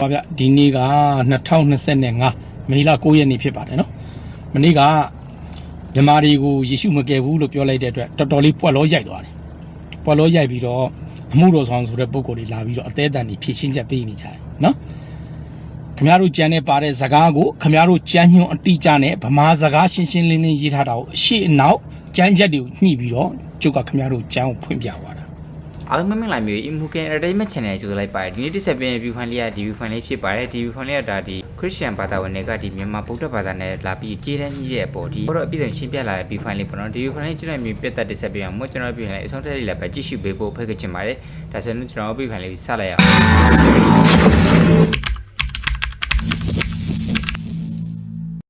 ပါဗျဒီနေ့က2025မေလ9ရက်နေ့ဖြစ်ပါတယ်နော်မနေ့ကမြမာတွေကိုယေရှုမကယ်ဘူးလို့ပြောလိုက်တဲ့အတွက်တော်တော်လေးပွက်လောရိုက်သွားတယ်ပွက်လောရိုက်ပြီးတော့အမှုတော်ဆောင်ဆိုတဲ့ပုံကိုယ်တွေလာပြီးတော့အသေးအတန်တွေဖြည့်ရှင်းချက်ပေးနေကြတယ်နော်ခင်ဗျားတို့ကြံနေပါတဲ့ဇကားကိုခင်ဗျားတို့ကြမ်းညွန်အတိအကျနဲ့ဗမာစကားရှင်းရှင်းလင်းလင်းရေးထားတာကိုအရှိအနောက်ကြမ်းချက်တွေကိုညှိပြီးတော့ကျုပ်ကခင်ဗျားတို့ကြမ်းကိုဖွင့်ပြသွားတာ အားလုံးမင်္ဂလာမျိုး Imuken Entertainment Channel ကြိုဆိုလိုက်ပါတယ်ဒီနေ့တစ်ဆက်ပြင် view file လေးကဒီ view file လေးဖြစ်ပါတယ်ဒီ view file လေးကဒါဒီ Christian ဘာသာဝင်တွေကဒီမြန်မာဗုဒ္ဓဘာသာနဲ့လာပြီးကြေးတန်းကြီးတဲ့အပေါ်ဒီတော့အပြည့်စုံရှင်းပြလာတဲ့ view file လေးပေါ့နော်ဒီ view file လေးကျွန်တော်မျိုးပြတ်သက်တစ်ဆက်ပြင်အောင်မကျွန်တော်ပြင်လိုက်အဆုံးထက်လေးလည်းပဲကြည့်ရှုပေးဖို့ဖိတ်ခချင်ပါတယ်ဒါဆိုရင်ကျွန်တော် view file လေးစလိုက်ရအောင်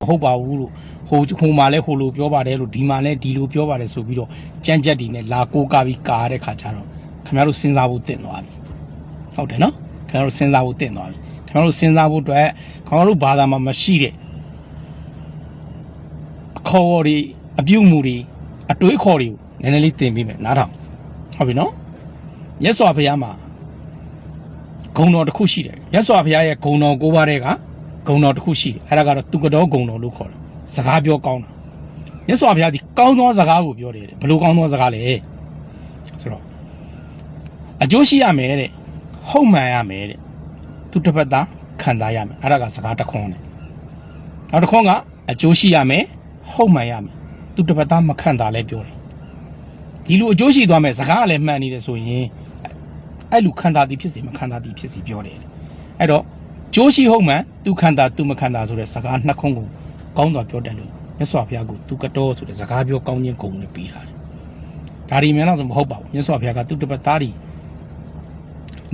မဟုတ်ပါဘူးလို့ဟိုဟိုမှာလဲဟိုလိုပြောပါတယ်လို့ဒီမှာလဲဒီလိုပြောပါတယ်ဆိုပြီးတော့ကြမ်းကြက်တွေနဲ့လာကိုးကားပြီးကာရတဲ့ခါကျတော့ ခင်ဗျားတို့စဉ်းစားဖို့တင့်သွားပြီဟုတ်တယ်နော်ခင်ဗျားတို့စဉ်းစားဖို့တင့်သွားပြီခင်ဗျားတို့စဉ်းစားဖို့အတွက်ခင်ဗျားတို့ဘာသာမှာမရှိတဲ့အခေါ်အဝေါ်တွေအပြုတ်မှုတွေအတွေးခေါ်တွေကိုနည်းနည်းလေးသင်ပေးမယ်နားထောင်ဟုတ်ပြီနော်မြတ်စွာဘုရားမှာဂုံတော်တစ်ခုရှိတယ်မြတ်စွာဘုရားရဲ့ဂုံတော်ကိုးပါးတဲ့ကဂုံတော်တစ်ခုရှိတယ်အဲ့ဒါကတော့သူကတော်ဂုံတော်လို့ခေါ်တယ်စကားပြောကောင်းတာမြတ်စွာဘုရားဒီကောင်းသောစကားကိုပြောတယ်တဲ့ဘယ်လိုကောင်းသောစကားလဲဆိုတော့ အကျိုးရှိရမယ်တဲ့ဟုတ်မှန်ရမယ်တဲ့သူတစ်ပတ်သားခံစားရမယ်အဲ့ဒါကစကားတစ်ခွန်းတဲ့နောက်တစ်ခွန်းကအကျိုးရှိရမယ်ဟုတ်မှန်ရမယ်သူတစ်ပတ်သားမခံတာလဲပြောတယ်ဒီလိုအကျိုးရှိသွားမယ်စကားကလည်းမှန်နေတယ်ဆိုရင်အဲ့လူခံတာသည်ဖြစ်စီမခံတာသည်ဖြစ်စီပြောတယ်အဲ့တော့ကျိုးရှိဟုတ်မှန်သူခံတာသူမခံတာဆိုတဲ့စကားနှစ်ခွန်းကိုကောင်းစွာပြောတယ်လို့မြတ်စွာဘုရားကသူကတော်ဆိုတဲ့စကားပြောကောင်းခြင်းဂုဏ်နဲ့ပြီးထားတယ်ဒါရီမြန်တော့ဆိုမဟုတ်ပါဘူးမြတ်စွာဘုရားကသူတစ်ပတ်သားဒီ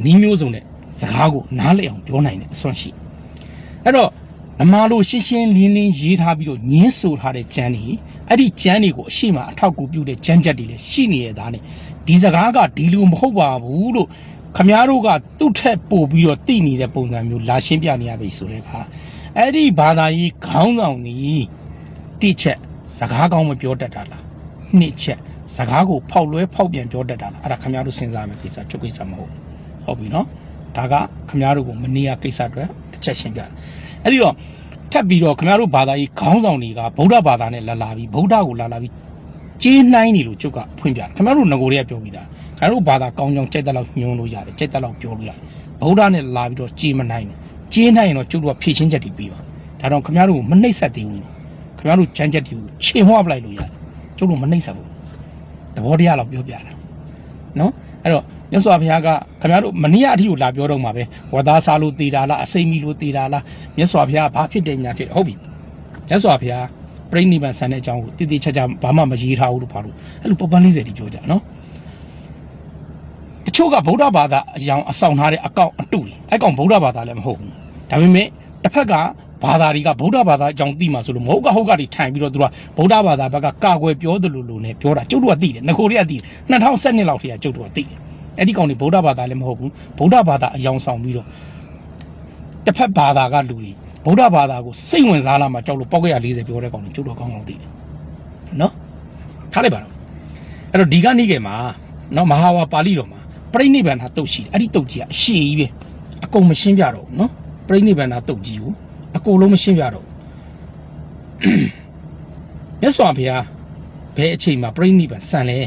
နီးမျိုးစုံနဲ့စကားကိုနားလည်အောင်ပြောနိုင်တဲ့အစွမ်းရှိအဲ့တော့နမလိုရှင်းရှင်းလင်းလင်းရေးထားပြီးတော့ညင်းဆိုထားတဲ့ကျမ်းတွေအဲ့ဒီကျမ်းတွေကိုအရှိမအထောက်အကူပြုတဲ့ကျမ်းချက်တွေလည်းရှိနေရတာနဲ့ဒီစကားကဒီလိုမဟုတ်ပါဘူးလို့ခမားတို့ကသူ့ထက်ပို့ပြီးတော့သိနေတဲ့ပုံစံမျိုးလာရှင်းပြနေရပြီဆိုတဲ့အခါအဲ့ဒီဘာသာရေးခေါင်းဆောင်ကြီးတိချက်စကားကောင်းမပြောတတ်တာလားနှစ်ချက်စကားကိုဖောက်လွဲဖောက်ပြန်ပြောတတ်တာလားအဲ့ဒါခမားတို့စဉ်းစားမယ်ကိစ္စချုပ်ကိစ္စမဟုတ်ဘူး ဟုတ်ပြီနော်ဒါကခမားတို့ကိုမနေရကိစ္စအတွက်တစ်ချက်ရှင်းပြတယ်အဲ့ဒီတော့ထပ်ပြီးတော့ခမားတို့ဘာသာရေးခေါင်းဆောင်တွေကဗုဒ္ဓဘာသာနဲ့လာလာပြီးဗုဒ္ဓကိုလာလာပြီးကြေးနှိုင်းနေလို့ကျုပ်ကဖွင့်ပြတယ်ခမားတို့ငကိုတွေကပြောပြီးသားခမားတို့ဘာသာကောင်းကြောင်ကြိုက်တဲ့လောက်ညွှန်းလို့ရတယ်ကြိုက်တဲ့လောက်ပြောလို့ရတယ်ဗုဒ္ဓနဲ့လာပြီးတော့ကြေးမနှိုင်းနဲ့ကြေးနှိုင်းရင်တော့ကျုပ်တို့ကဖြည့်ချင်းချက်တွေပြီးပါဒါတော့ခမားတို့ကိုမနှိပ်စက်သေးဘူးခင်ဗျားတို့ကြမ်းကြက်တွေကိုခြေမွှပလိုက်လို့ရတယ်ကျုပ်တို့မနှိမ့်ဆက်ဘူးသဘောတရားတော့ပြောပြတာနော်အဲ့တော့ မြတ်စွာဘုရားကခင်ဗျားတို့မနေ့အထိကိုလာပြောတော့မှာပဲဝသားစားလို့တည်တာလားအစိမ့်မီလို့တည်တာလားမြတ်စွာဘုရားဘာဖြစ်တယ်ညာဖြစ်တယ်ဟုတ်ပြီမြတ်စွာဘုရားပြိဋိဘံဆန်တဲ့အကြောင်းကိုတည်တည်ချာချာဘာမှမရေးထားဘူးလို့ပါလို့အဲ့လိုပပန်း40တိပြောကြနော်တချို့ကဗုဒ္ဓဘာသာအကြောင်းအဆောင်ထားတဲ့အကောင့်အတုတွေအဲ့ကောင်ဗုဒ္ဓဘာသာလည်းမဟုတ်ဘူးဒါပေမဲ့တစ်ဖက်ကဘာသာတွေကဗုဒ္ဓဘာသာအကြောင်းသိမှဆိုလို့မဟုတ်ကဟုတ်ကတွေထိုင်ပြီးတော့သူကဗုဒ္ဓဘာသာဘက်ကကာကွယ်ပြောတယ်လို့လို့ ਨੇ ပြောတာကျုပ်တို့ကသိတယ်ငကိုတွေကသိတယ်2012လောက်ထိကကျုပ်တို့ကသိတယ် အဲ့ဒီကောင်တွေဗုဒ္ဓဘာသာလည်းမဟုတ်ဘူးဗုဒ္ဓဘာသာအယောင်ဆောင်ပြီးတော့တစ်ဖက်ဘာသာကလူတွေဗုဒ္ဓဘာသာကိုစိတ်ဝင်စားလာမှကြောက်လို့ပောက်ကရ40ပြောတဲ့ကောင်တွေကျုပ်တို့ကောင်းကောင်းသိတယ်နော်ထားလိုက်ပါတော့အဲ့တော့ဒီကနေ့ကမှာနော်မဟာဝါပါဠိတော်မှာပြိဋိဘန္နာတုတ်ရှိတယ်အဲ့ဒီတုတ်ကြီးကအရှိကြီးပဲအကုန်မရှင်းပြတော့ဘူးနော်ပြိဋိဘန္နာတုတ်ကြီးကိုအကုန်လုံးမရှင်းပြတော့ဘူးမြတ်စွာဘုရားဘယ်အချိန်မှာပြိဋိနိဗ္ဗာန်ဆန်လဲ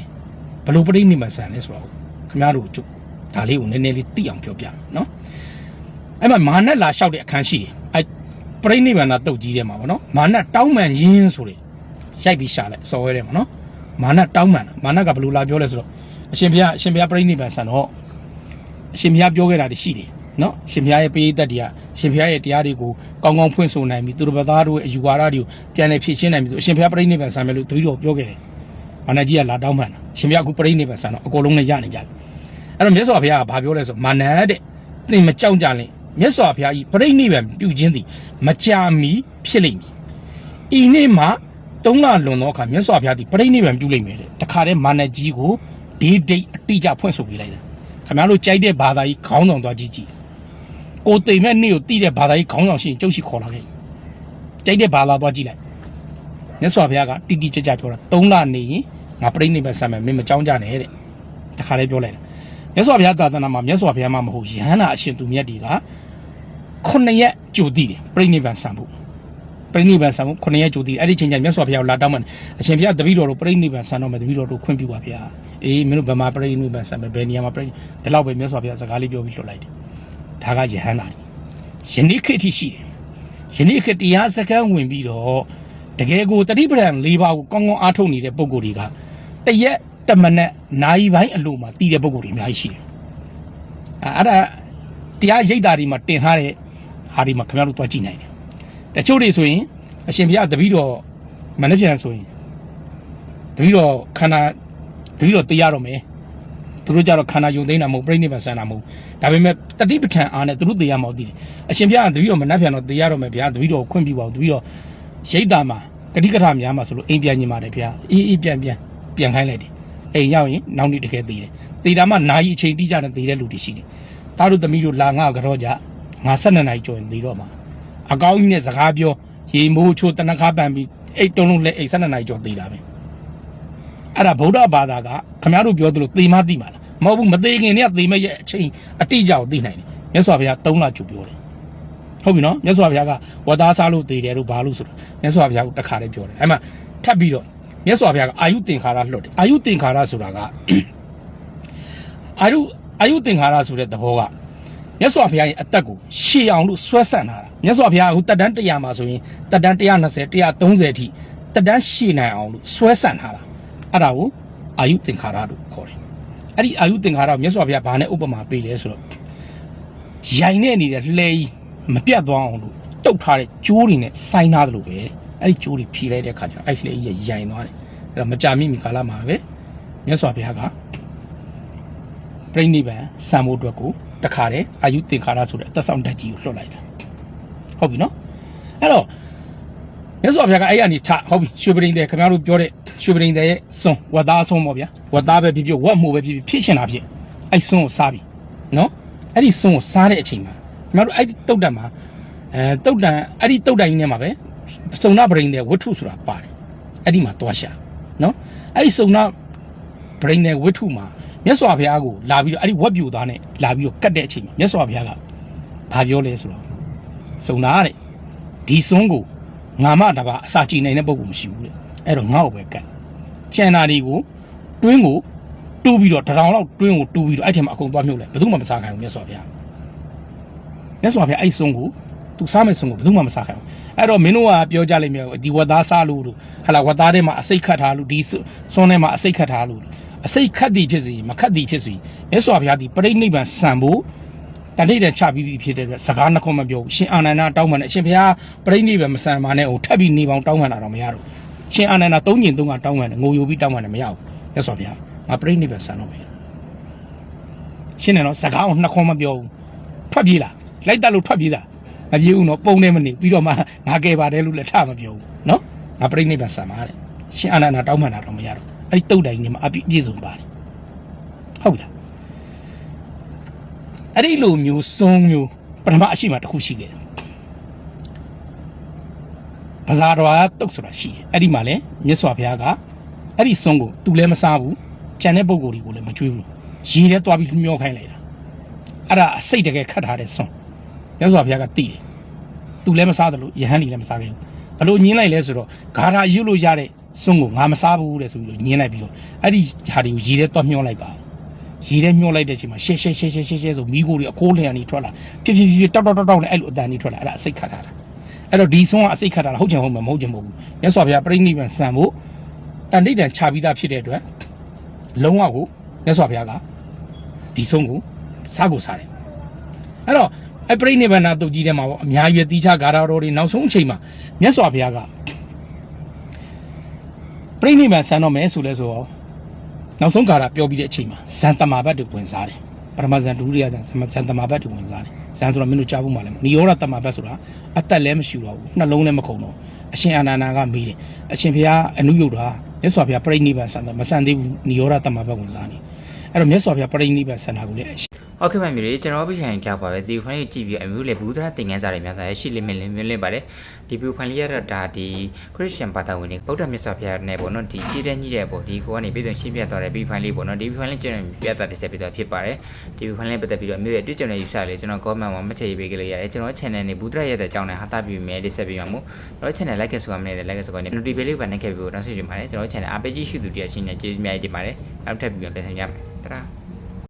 ဘယ်လိုပြိဋိနိဗ္ဗာန်ဆန်လဲဆိုတော့ ခင်ဗျားတို့ကျုပ်ဒါလေးကိုနည်းနည်းလေးသိအောင်ပြောပြမယ်နော်အဲ့မှာမာနက်လာလျှောက်တဲ့အခန်းရှိတယ်အဲ့ပြိဋိနိဗ္ဗာန်တုတ်ကြီးထဲမှာဗောနော်မာနက်တောင်းမှန်ရင်းဆိုတယ်ရိုက်ပြီးရှာလိုက်စော်ရဲတယ်ဗောနော်မာနက်တောင်းမှန်မာနက်ကဘယ်လိုလာပြောလဲဆိုတော့အရှင်ဘုရားအရှင်ဘုရားပြိဋိနိဗ္ဗာန်ဆန်တော့အရှင်ဘုရားပြောခဲ့တာတွေရှိတယ်နော်ရှင်ဘုရားရဲ့ပေးသက်တရားရှင်ဘုရားရဲ့တရားတွေကိုကောင်းကောင်းဖွင့်ဆိုနိုင်ပြီသူတို့ဘာသာတို့ရဲ့အယူဝါဒတွေကိုပြန်လည်ဖြည့်ရှင်းနိုင်ပြီဆိုအရှင်ဘုရားပြိဋိနိဗ္ဗာန်ဆံမယ်လို့တပည့်တော်ပြောခဲ့တယ်။မာနကြီးကလာတောင်းပန်တာရှင်ဘုရားအခုပြိဋိနိဗ္ဗာန်ဆံတော့အကုန်လုံးနဲ့ရနေကြပြီ။ အဲ့တော့မြတ်စွာဘုရားကဘာပြောလဲဆိုမာနတဲ့သင်မကြောက်ကြနဲ့မြတ်စွာဘုရားကြီးပြိဋိနိဗ္ဗာန်ပြုခြင်းသည်မကြာမီဖြစ်လိမ့်မည်။ဤနေ့မှာတုံးလလွန်သောအခါမြတ်စွာဘုရားသည်ပြိဋိနိဗ္ဗာန်ပြုလိမ့်မယ်တဲ့။တခါတည်းမာနကြီးကိုဒီဒိတ်အတိအကျဖွင့်ဆိုပေးလိုက်တယ်။ခင်ဗျားတို့ကြိုက်တဲ့ဘာသာကြီးခေါင်းဆောင်သွားကြည့်ကြည့်ကိုတိမ်မဲ့နေ့ကိုတိတဲ့ဘာသာကြီးခေါင်းဆောင်ရှိရင်ကျုပ်ရှိခေါ်လာခဲ့ကြိုက်တဲ့ဘာသာသွားကြည့်လိုက်မြတ်စွာဘုရားကတိတိကျကျပြောတာ၃လနေရင်ငါပြိဋိနိဗ္ဗာန်ဆံမယ်မင်းမကြောင်းကြနဲ့တဲ့တခါလေးပြောလိုက်တယ် မြတ်စွာဘုရားသာသနာမှာမြတ်စွာဘုရားမှမဟုတ်ယဟန္တာအရှင်သူမြတ်တွေက9ရက်ကြိုတည်တယ်ပြိဋိဘံဆံဖို့ပြိဋိဘံဆံဖို့9ရက်ကြိုတည်တယ်အဲ့ဒီချိန်ကျမြတ်စွာဘုရားကိုလာတောင်းမှအရှင်ဘုရားတပည့်တော်တို့ပြိဋိဘံဆံတော့မယ်တပည့်တော်တို့ခွင့်ပြုပါဗျာအေးမင်းတို့ဗမာပြိဋိဘံဆံမယ်ဘယ်နေရာမှာပြိဋိဒီလောက်ပဲမြတ်စွာဘုရားစကားလေးပြောပြီးလွှတ်လိုက်တယ်ဒါကယဟန္တာယနေ့ခေတ်ထိရှိတယ်ယနေ့ခေတ်တရားစခန်းဝင်ပြီးတော့တကယ်ကိုတတိပဒံ၄ပါးကိုကောင်းကောင်းအားထုတ်နေတဲ့ပုံကိုယ်တွေကတရက် တမနဲ့နိုင်ပိုင်းအလိုမှာတည်တဲ့ပုံကိုယ်တွေအများကြီးရှိတယ်အဲ့ဒါတရားရိပ်တာတွေမှာတင်ထားတဲ့ဟာဒီမှာခင်ဗျားတို့သွားကြည့်နိုင်တယ်။တချို့တွေဆိုရင်အရှင်ဘုရားတပည့်တော်မနှပြန်ဆိုရင်တပည့်တော်ခန္ဓာတပည့်တော်တရားတော်မယ်။သူတို့ကြတော့ခန္ဓာယုံသိမ်းတာမဟုတ်ပြိဋိဘံဆန္ဒမဟုတ်။ဒါပေမဲ့တတိပဋ္ဌာန်အားနဲ့သူတို့တရားမဟုတ်တည်တယ်။အရှင်ဘုရားကတပည့်တော်မနှပြန်တော့တရားတော်မယ်ဗျာတပည့်တော်ကိုခွင့်ပြုပါဦးတပည့်တော်ရိပ်တာမှာဂတိကထများမှာဆိုလို့အိမ်ပြန်ညင်ပါတယ်ဗျာ။အေးအေးပြန်ပြန်ပြန်ခိုင်းလိုက်တယ်။ အိမ်ရောက်ရင်နောက်နေ့တကယ်တည်တယ်။တည်တာမှနာရီအချိန်တိကျနဲ့တည်တဲ့လူတွေရှိတယ်။သားတို့သမီးတို့လာငါကတော့ကြငါ12နာရီကျော်ရင်တည်တော့မှာအကောင်းကြီးနဲ့စကားပြောရေမိုးချိုးတနခါပန်ပြီးအိတ်တုံးလုံးလက်အိတ်12နာရီကျော်တည်တာပဲအဲ့ဒါဗုဒ္ဓဘာသာကခမရတို့ပြောသလိုသေမသိမှာလားမဟုတ်ဘူးမသေးခင်တည်းကသေမဲ့ရဲ့အချိန်အတိအကျကိုသိနိုင်တယ်မြတ်စွာဘုရား3လကြိုပြောတယ်ဟုတ်ပြီနော်မြတ်စွာဘုရားကဝတ်သားစားလို့သေတယ်လို့ဘာလို့ဆိုတော့မြတ်စွာဘုရားကတခါလေးပြောတယ်အဲ့မှာထပ်ပြီးတော့ မြတ်စွာဘုရားကအာယုသင်္ခါရလွတ်တယ်အာယုသင်္ခါရဆိုတာကအာယုအာယုသင်္ခါရဆိုတဲ့သဘောကမြတ်စွာဘုရားရဲ့အသက်ကိုရှေ့အောင်လို့ဆွဲဆန့်ထားတာမြတ်စွာဘုရားကအခုတက်တန်း100မှာဆိုရင်တက်တန်း120 130အထိတက်တန်းရှေ့နိုင်အောင်လို့ဆွဲဆန့်ထားတာအဲ့ဒါကိုအာယုသင်္ခါရလို့ခေါ်တယ်အဲ့ဒီအာယုသင်္ခါရကိုမြတ်စွာဘုရားဘာနဲ့ဥပမာပေးလဲဆိုတော့ရိုင်နေနေတဲ့လှဲကြီးမပြတ်သွားအောင်လို့တုတ်ထားတဲ့ကြိုးတွေနဲ့ဆိုင်းထားတယ်လို့ပဲ အဲ့ဒီကြိုးတွေဖြီးလိုက်တဲ့ခါကျအဲ့လှဲကြီးကရိုင်သွားတယ်အဲ့တော့မကြမိမီကာလမှာပဲမြတ်စွာဘုရားကပြိဋိဘံစံမိုးအတွက်ကိုတခါတည်းအာယုသင်္ခါရဆိုတဲ့အသက်ဆောင်တက်ကြီးကိုလွှတ်လိုက်တာဟုတ်ပြီနော်အဲ့တော့မြတ်စွာဘုရားကအဲ့ရနေချဟုတ်ပြီရွှေပရိန်တဲ့ခင်ဗျားတို့ပြောတဲ့ရွှေပရိန်တဲ့ရဲ့စွန်ဝတ်သားဆုံးပေါ့ဗျာဝတ်သားပဲဖြစ်ဖြစ်ဝတ်မှုပဲဖြစ်ဖြစ်ဖြစ်ချင်တာဖြစ်အဲ့စွန်ကိုစားပြီနော်အဲ့ဒီစွန်ကိုစားတဲ့အချိန်မှာခင်ဗျားတို့အဲ့ဒီတုတ်တန်မှာအဲတုတ်တန်အဲ့ဒီတုတ်တန်ကြီးထဲမှာပဲ စုံနာပရိန်တဲ့ဝတ္ထုဆိုတာပါတယ်အဲ့ဒီမှာသွားရှာနော်အဲ့ဒီစုံနာပရိန်တဲ့ဝတ္ထုမှာမြတ်စွာဘုရားကိုလာပြီးတော့အဲ့ဒီဝက်ပြူသားနဲ့လာပြီးတော့ကတ်တဲ့အချိန်မှာမြတ်စွာဘုရားကဘာပြောလဲဆိုတော့စုံနာတဲ့ဒီစွန်းကိုငါမတပါအစာကြည့်နိုင်တဲ့ပုံကမရှိဘူးတဲ့အဲ့တော့ငါ့ကိုပဲကတ်ကျန်တာတွေကိုတွင်းကိုတူးပြီးတော့တထောင်လောက်တွင်းကိုတူးပြီးတော့အဲ့ထဲမှာအကုန်သွားမြုပ်လိုက်ဘယ်သူမှမစားခိုင်းဘူးမြတ်စွာဘုရားမြတ်စွာဘုရားအဲ့ဒီစွန်းကို သူစားမဲ့စွန်းကိုဘယ်သူမှမစားခိုင်းဘူးအဲ့တော့မင်းတို့ကပြောကြလိမ့်မယ်ဒီဝတ်သားစားလို့တို့ဟလာဝတ်သားထဲမှာအစိတ်ခတ်ထားလို့ဒီစွန်းထဲမှာအစိတ်ခတ်ထားလို့အစိတ်ခတ်သည်ဖြစ်စီမခတ်သည်ဖြစ်စီမြတ်စွာဘုရားဒီပြိဋိနိဗ္ဗာန်ဆံဖို့တဏိတန်ချပြီးပြီဖြစ်တဲ့အတွက်စကားနှခုမပြောဘူးရှင်အာနန္ဒတောင်းပန်တယ်အရှင်ဘုရားပြိဋိနိဗ္ဗာန်မဆံပါနဲ့ဟိုထပ်ပြီးနေပေါင်းတောင်းပန်တာတော့မရတော့ရှင်အာနန္ဒသုံးညင်သုံးကတောင်းပန်တယ်ငိုယိုပြီးတောင်းပန်တယ်မရဘူးမြတ်စွာဘုရားငါပြိဋိနိဗ္ဗာန်ဆံတော့မယ်ရှင်တယ်နော်စကားကိုနှခုမပြောဘူးထွက်ပြေးလာလိုက်တက်လို့ထွက်ပြေးတာ မပြေးဘူးနော်ပုံနေမနေပြီးတော့မှငါကယ်ပါတယ်လို့လည်းထမပြောဘူးနော်ငါပြိဋိနိဗ္ဗာန်ဆံပါတဲ့ရှင်အာနန္ဒတောင်းပန်တာတော့မရတော့အဲ့ဒီတုတ်တိုင်နေမှာအပြည့်ပြည့်စုံပါတယ်ဟုတ်ပြီလားအဲ့ဒီလိုမျိုးစုံမျိုးပထမအရှိမတစ်ခုရှိခဲ့တယ်ဘာသာတော်ကတုတ်ဆိုတာရှိတယ်အဲ့ဒီမှာလဲမြတ်စွာဘုရားကအဲ့ဒီစုံကိုသူလည်းမစားဘူးကြံတဲ့ပုံကိုယ်တွေကိုလည်းမကျွေးဘူးရေထဲသွားပြီးမျောခိုင်းလိုက်တာအဲ့ဒါအစိတ်တကယ်ခတ်ထားတဲ့စုံမြတ်စွာဘုရားကတည်တယ် သူလည်းမစားတယ်လို့ယဟန်ကြီးလည်းမစားခဲ့ဘူးဘလို့ညင်းလိုက်လဲဆိုတော့ဂါရာရွတ်လို့ရတဲ့စွန်းကိုငါမစားဘူးတဲ့ဆိုပြီးတော့ညင်းလိုက်ပြီးတော့အဲ့ဒီဟာတွေကိုရေထဲသွားမျောလိုက်ပါရေထဲမျောလိုက်တဲ့အချိန်မှာရှဲရှဲရှဲရှဲရှဲရှဲဆိုမိခိုးတွေအခိုးလျံနေထွက်လာဖြစ်ဖြစ်ဖြစ်တောက်တောက်တောက်တောက်နဲ့အဲ့လိုအတန်ကြီးထွက်လာအဲ့ဒါအစိတ်ခတ်ထားတာအဲ့တော့ဒီစွန်းကအစိတ်ခတ်ထားတာဟုတ်ချင်ဟုတ်မှာမဟုတ်ချင်မဟုတ်ဘူးမြတ်စွာဘုရားပြိဋိဘံဆံဖို့တန်တိတ်တန်ချပြီးသားဖြစ်တဲ့အတွက်လုံးဝကိုမြတ်စွာဘုရားကဒီစွန်းကိုစားကိုစားတယ်အဲ့တော့ အပရိနိဗ္ဗာန်တုတ်ကြီးထဲမှာပေါ့အများကြီးတိချဂါရတော်တွေနောက်ဆုံးအချိန်မှာမြတ်စွာဘုရားကပြိဋိဘံဆန်တော့မယ်ဆိုလဲဆိုတော့နောက်ဆုံးကာလပြောပြီးတဲ့အချိန်မှာဇန်တမာဘတ်တွေဝင်စားတယ်ပရမဇန်ဒုတိယဇန်ဇန်တမာဘတ်တွေဝင်စားတယ်ဇန်ဆိုတော့မင်းတို့ကြားဖို့မှလည်းနိရောဓတမာဘတ်ဆိုတာအသက်လည်းမရှိတော့ဘူးနှလုံးလည်းမခုန်တော့အရှင်အာနန္ဒာကမေးတယ်အရှင်ဘုရားအနုယုတ်တာမြတ်စွာဘုရားပြိဋိဘံဆန်တယ်မဆန်သေးဘူးနိရောဓတမာဘတ်ဝင်စားနေအဲ့တော့မြတ်စွာဘုရားပြိဋိဘံဆန်တာကိုလည်း ဟုတ်ကဲ့ပါမျိုးလေးကျွန်တော်ပြချင်ကြောက်ပါပဲဒီဖိုင်လေးကြည့်ပြီးအမျိုးလေဘူးသရတင်ငန်းစာတွေများစွာရှိလိမ့်မယ်လို့မြင်လင်းပါတယ်ဒီဘူးဖိုင်လေးရတော့ဒါဒီခရစ်ယာန်ဘာသာဝင်တွေဗုဒ္ဓမြတ်စွာဘုရားနဲ့ပေါ့နော်ဒီကြည်တဲ့ကြီးတဲ့ပေါ့ဒီကိုကနေပြည်သူရှင်းပြသွားတဲ့ဘူးဖိုင်လေးပေါ့နော်ဒီဘူးဖိုင်လေးကျွန်တော်ပြသတင်ဆက်ပြီးတော့ဖြစ်ပါတယ်ဒီဘူးဖိုင်လေးပတ်သက်ပြီးတော့အမျိုးရဲ့တွေ့ကြုံတဲ့ယူဆလေးကျွန်တော် comment မှာမချေပေးကြလို့ရတယ်ကျွန်တော် channel နဲ့ဘူးသရရဲ့တဲ့အကြောင်းနဲ့ဟာတာပြီးမယ်ဒီဆက်ပြီးမှာမို့ကျွန်တော် channel like ဆိုရမယ် like ဆိုကနေ notification လေးပါနဲ့ခဲ့ပြီးတော့နောက်ဆက်ကြည့်ပါတယ်ကျွန်တော် channel အားပေးကြည့်ရှုသူတရားရှိနေကျေးဇူးများတင်ပါတယ်နောက်ထပ်ပြီးပြန်ပြန်ဆောင်ကြမယ်တရာ